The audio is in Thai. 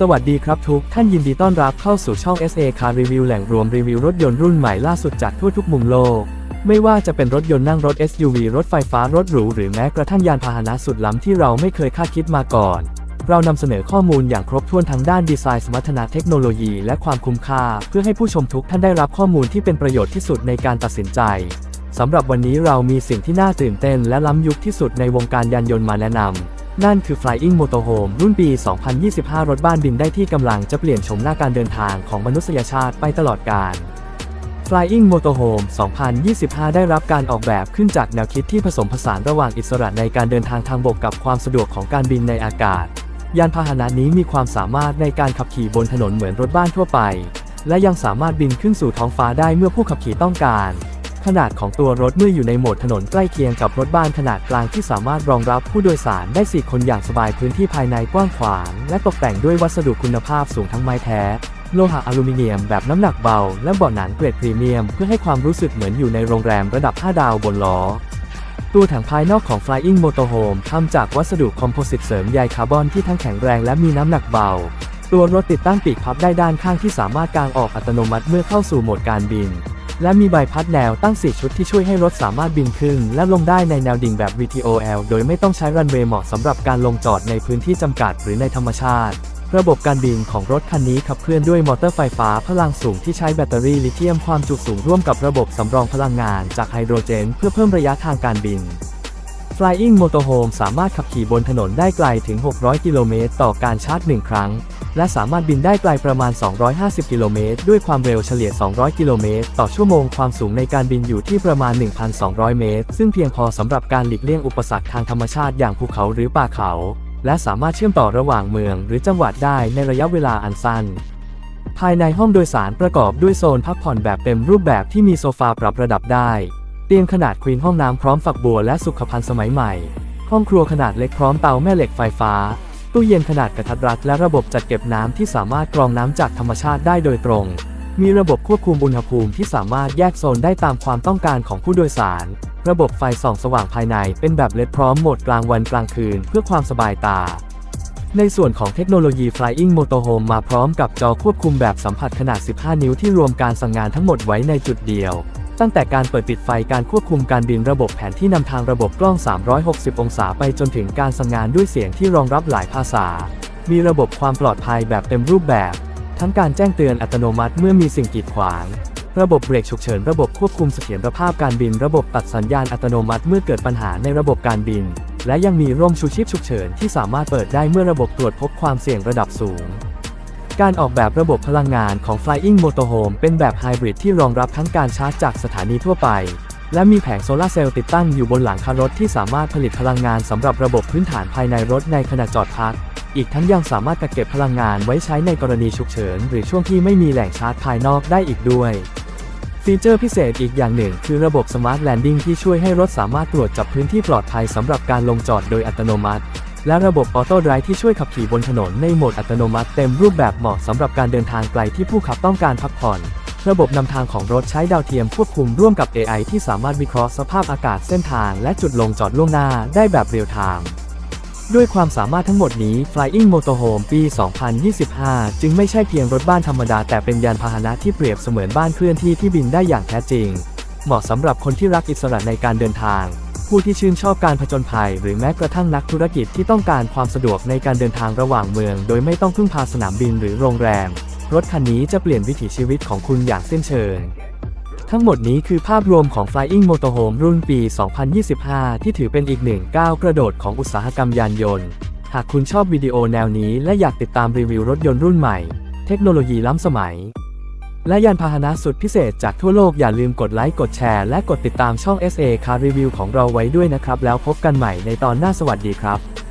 สวัสดีครับทุกท่านยินดีต้อนรับเข้าสู่ช่อง SA Car Review แหล่งรวมรีวิวรถยนต์รุ่นใหม่ล่าสุดจากทั่วทุกมุมโลก ไม่ว่าจะเป็นรถยนต์นั่งรถ SUV รถไฟฟ้ารถหรูหรือแม้กระทั่งยานพาหนะสุดล้ำที่เราไม่เคยคาดคิดมาก่อน เรานำเสนอข้อมูลอย่างครบถ้วนทั้งด้านดีไซน์สมรรถนะเทคโนโลยีและความคุ้มค่า เพื่อให้ผู้ชมทุกท่านได้รับข้อมูลที่เป็นประโยชน์ที่สุดในการตัดสินใจสำหรับวันนี้เรามีสิ่งที่น่าตื่นเต้นและล้ำยุคที่สุดในวงการยานยนต์มาแนะนำ นั่นคือ Flying Motorhome รุ่นปี 2025 รถบ้านบินได้ที่กำลังจะเปลี่ยนโฉมหน้าการเดินทางของมนุษยชาติไปตลอดกาล Flying Motorhome 2025 ได้รับการออกแบบขึ้นจากแนวคิดที่ผสมผสานระหว่างอิสระในการเดินทางทางบกกับความสะดวกของการบินในอากาศ ยานพาหนะนี้มีความสามารถในการขับขี่บนถนนเหมือนรถบ้านทั่วไป และยังสามารถบินขึ้นสู่ท้องฟ้าได้เมื่อผู้ขับขี่ต้องการ ขนาดของตัวรถเมื่ออยู่ในโหมดถนนใกล้เคียงกับรถบ้านขนาดกลางที่สามารถรองรับผู้โดยสารได้ 4 คนอย่างสบายพื้นที่ภายในกว้างขวาง และตกแต่งด้วยวัสดุคุณภาพสูงทั้งไม้แท้ โลหะอลูมิเนียมแบบน้ำหนักเบา และเบาะหนังเกรดพรีเมียม เพื่อให้ความรู้สึกเหมือนอยู่ในโรงแรมระดับ 5 ดาวบนล้อตัวถังภายนอกของ Flying Motorhome ทำจากวัสดุคอมโพสิตเสริมใยคาร์บอนที่ทั้งแข็งแรงและมีน้ำหนักเบา ตัวรถติดตั้งปีกพับได้ด้านข้างที่สามารถกางออกอัตโนมัติเมื่อเข้าสู่โหมดการบิน และมีใบพัดแนวตั้ง 4 ชุดที่ช่วยให้รถสามารถบินขึ้น และลงได้ในแนวดิ่งแบบ VTOL โดยไม่ต้องใช้รันเวย์เหมาะสำหรับการลงจอดในพื้นที่จำกัดหรือในธรรมชาติ ระบบการบินของรถคันนี้ขับเคลื่อนด้วยมอเตอร์ไฟฟ้าพลังสูงที่ใช้แบตเตอรี่ลิเธียมความจุสูงร่วมกับระบบสำรองพลังงานจากไฮโดรเจน เพื่อเพิ่มระยะทางการบิน Flying Motorhome สามารถขับขี่บนถนนได้ไกลถึง 600 กิโลเมตรต่อการชาร์จ 1 ครั้ง และสามารถบินได้ไกลประมาณ 250 กิโลเมตรด้วยความเร็วเฉลี่ย 200 กิโลเมตรต่อชั่วโมง ความสูงในการบินอยู่ที่ประมาณ 1,200 เมตร ซึ่งเพียงพอสำหรับการหลีกเลี่ยงอุปสรรคทางธรรมชาติอย่างภูเขาหรือป่าเขา และสามารถเชื่อมต่อระหว่างเมืองหรือจังหวัดได้ในระยะเวลาอันสั้นภายในห้องโดยสารประกอบด้วยโซนพักผ่อนแบบเต็มรูปแบบที่มีโซฟาปรับระดับได้ ตียงขนาดควีนห้องน้ำพร้อมฝักบัวและสุขภัณฑ์สมัยใหม่ ห้องครัวขนาดเล็กพร้อมเตาแม่เหล็กไฟฟ้า ตู้เย็นขนาดกระทัดรัดและระบบจัดเก็บน้ำที่สามารถกรองน้ำจากธรรมชาติได้โดยตรง มีระบบควบคุมอุณหภูมิที่สามารถแยกโซนได้ตามความต้องการของผู้โดยสาร ระบบไฟส่องสว่างภายในเป็นแบบเลดพร้อมโหมดกลางวันกลางคืนเพื่อความสบายตาในส่วนของเทคโนโลยี Flying Motorhome มาพร้อมกับจอควบคุมแบบสัมผัสขนาด 15 นิ้วที่รวมการสั่งงานทั้งหมดไว้ในจุดเดียว ตั้งแต่การเปิดปิดไฟการควบคุมการบินระบบแผนที่นำทางระบบกล้อง 360 องศาไปจนถึงการสั่งงานด้วยเสียงที่รองรับหลายภาษา มีระบบความปลอดภัยแบบเต็มรูปแบบ ทั้งการแจ้งเตือนอัตโนมัติเมื่อมีสิ่งกีดขวาง ระบบเบรกฉุกเฉินระบบควบคุมเสถียรภาพการบิน ระบบตัดสัญญาณอัตโนมัติเมื่อเกิดปัญหาในระบบการบิน และยังมีร่มชูชีพฉุกเฉินที่สามารถเปิดได้เมื่อระบบตรวจพบความเสี่ยงระดับสูง การออกแบบระบบพลังงานของ Flying Motorhome เป็นแบบไฮบริดที่รองรับทั้งการชาร์จจากสถานีทั่วไป และมีแผงโซลาร์เซลล์ติดตั้งอยู่บนหลังคารถที่สามารถผลิตพลังงานสำหรับระบบพื้นฐานภายในรถในขณะจอดพัก อีกทั้งยังสามารถกักเก็บพลังงานไว้ใช้ในกรณีฉุกเฉิน หรือช่วงที่ไม่มีแหล่งชาร์จภายนอกได้อีกด้วยฟีเจอร์พิเศษอีกอย่างหนึ่งคือระบบ Smart Landing ที่ช่วยให้รถสามารถตรวจจับพื้นที่ปลอดภัยสำหรับการลงจอดโดยอัตโนมัติ และระบบออโต้ไดร์ที่ช่วยขับขี่บนถนนในโหมดอัตโนมัติเต็มรูปแบบเหมาะสำหรับการเดินทางไกลที่ผู้ขับต้องการพักผ่อน ระบบนำทางของรถใช้ดาวเทียมควบคุมร่วมกับ AI ที่สามารถวิเคราะห์สภาพอากาศเส้นทาง และจุดลงจอดล่วงหน้าได้แบบเรียลไทม์ด้วยความสามารถทั้งหมดนี้ Flying Motorhome ปี 2025 จึงไม่ใช่เพียงรถบ้านธรรมดา แต่เป็นยานพาหนะที่เปรียบเสมือนบ้านเคลื่อนที่ที่บินได้อย่างแท้จริง เหมาะสำหรับคนที่รักอิสระในการเดินทาง ผู้ที่ชื่นชอบการผจญภัย หรือแม้กระทั่งนักธุรกิจที่ต้องการความสะดวกในการเดินทางระหว่างเมือง โดยไม่ต้องพึ่งพาสนามบินหรือโรงแรม รถคันนี้จะเปลี่ยนวิถีชีวิตของคุณอย่างสิ้นเชิง ทั้งหมดนี้คือภาพรวมของ Flying Motorhome รุ่นปี 2025 ที่ถือเป็นอีกหนึ่งก้าวกระโดดของอุตสาหกรรมยานยนต์ หากคุณชอบวิดีโอแนวนี้และอยากติดตามรีวิวรถยนต์รุ่นใหม่ เทคโนโลยีล้ำสมัย และยานพาหนะสุดพิเศษจากทั่วโลกอย่าลืมกดไลค์กดแชร์และกดติดตามช่อง SA Car Review ของเราไว้ด้วยนะครับ แล้วพบกันใหม่ในตอนหน้าสวัสดีครับ